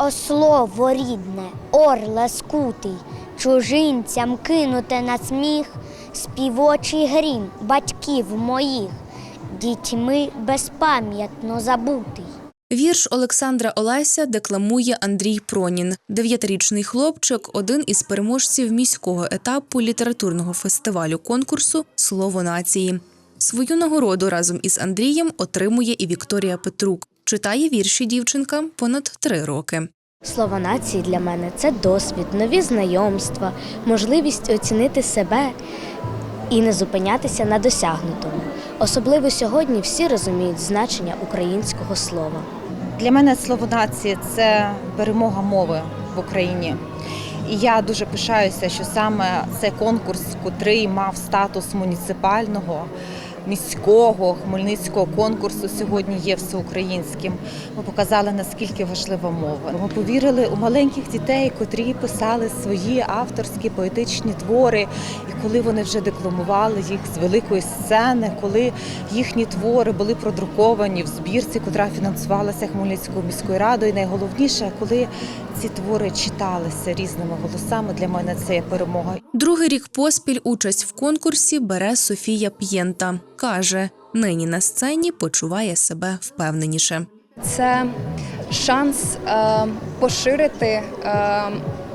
О слово рідне, орле скутий, чужинцям кинуте на сміх, співочий грім батьків моїх, дітьми безпам'ятно забутий. Вірш Олександра Олеся декламує Андрій Пронін. Дев'ятирічний хлопчик один із переможців міського етапу літературного фестивалю конкурсу Слово нації. Свою нагороду разом із Андрієм отримує і Вікторія Петрук. Читає вірші дівчинка понад три роки. Слово нації для мене це досвід, нові знайомства, можливість оцінити себе і не зупинятися на досягнутому. Особливо сьогодні всі розуміють значення українського слова. Для мене слово нації це перемога мови в Україні. І я дуже пишаюся, що саме цей конкурс, котрий мав статус муніципального, міського, хмельницького конкурсу, сьогодні є всеукраїнським. Ми показали, наскільки важлива мова. Ми повірили у маленьких дітей, котрі писали свої авторські поетичні твори. І коли вони вже декламували їх з великої сцени, коли їхні твори були продруковані в збірці, котра фінансувалася Хмельницькою міською радою. І найголовніше, коли ці твори читалися різними голосами, для мене це є перемога. Другий рік поспіль участь в конкурсі бере Софія П'єнта. Каже, нині на сцені почуває себе впевненіше. це шанс е, поширити е,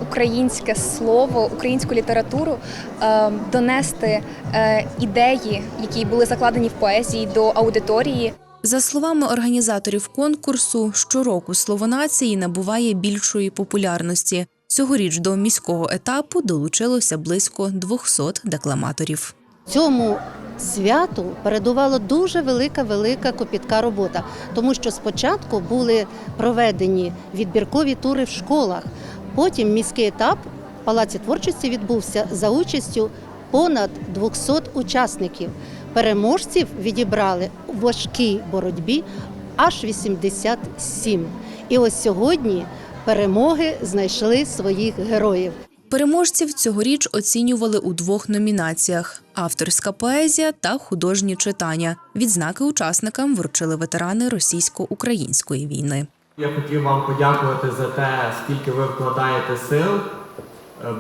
українське слово, українську літературу, е, донести е, ідеї, які були закладені в поезії до аудиторії. За словами організаторів конкурсу, щороку слово нації набуває більшої популярності. Цьогоріч до міського етапу долучилося близько 200 декламаторів. Цьому святу передувала дуже велика велика копітка робота, тому що спочатку були проведені відбіркові тури в школах. Потім міський етап в Палаці творчості відбувся за участю понад 200 учасників. Переможців відібрали у важкій боротьбі аж 87. І ось сьогодні перемоги знайшли своїх героїв. Переможців цьогоріч оцінювали у двох номінаціях: авторська поезія та художні читання. Відзнаки учасникам вручили ветерани російсько-української війни. Я хотів вам подякувати за те, скільки ви вкладаєте сил,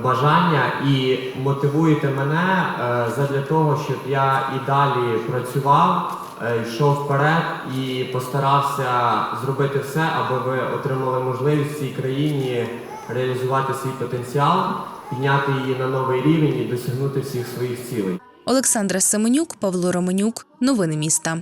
бажання і мотивуєте мене е, задля того, щоб я і далі працював, е, йшов вперед і постарався зробити все, аби ви отримали можливість в цій країні реалізувати свій потенціал, підняти її на новий рівень і досягнути всіх своїх цілей. Олександра Семенюк, Павло Романюк. Новини міста.